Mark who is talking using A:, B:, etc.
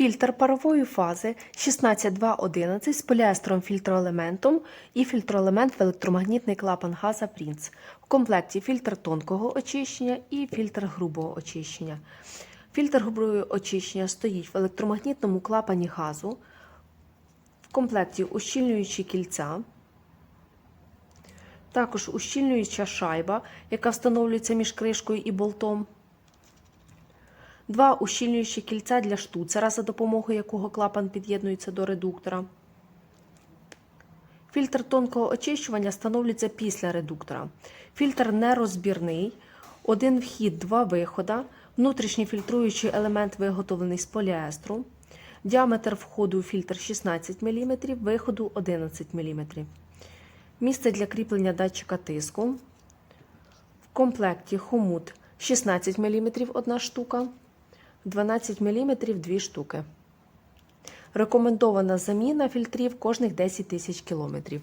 A: Фільтр парової фази 16211 з поліестером фільтроелементом і фільтроелемент в електромагнітний клапан газа Принц. В комплекті фільтр тонкого очищення і фільтр грубого очищення. Фільтр грубого очищення стоїть в електромагнітному клапані газу. В комплекті ущільнюючі кільця. Також ущільнююча шайба, яка встановлюється між кришкою і болтом. Два ущільнюючі кільця для штуцера, за допомогою якого клапан під'єднується до редуктора. Фільтр тонкого очищування встановлюється після редуктора. Фільтр нерозбірний, один вхід, два вихода, внутрішній фільтруючий елемент виготовлений з поліестру. Діаметр входу у фільтр 16 мм, виходу 11 мм. Місце для кріплення датчика тиску. В комплекті хомут 16 мм одна штука, 12 мм дві штуки. Рекомендована заміна фільтрів кожних 10 тисяч кілометрів.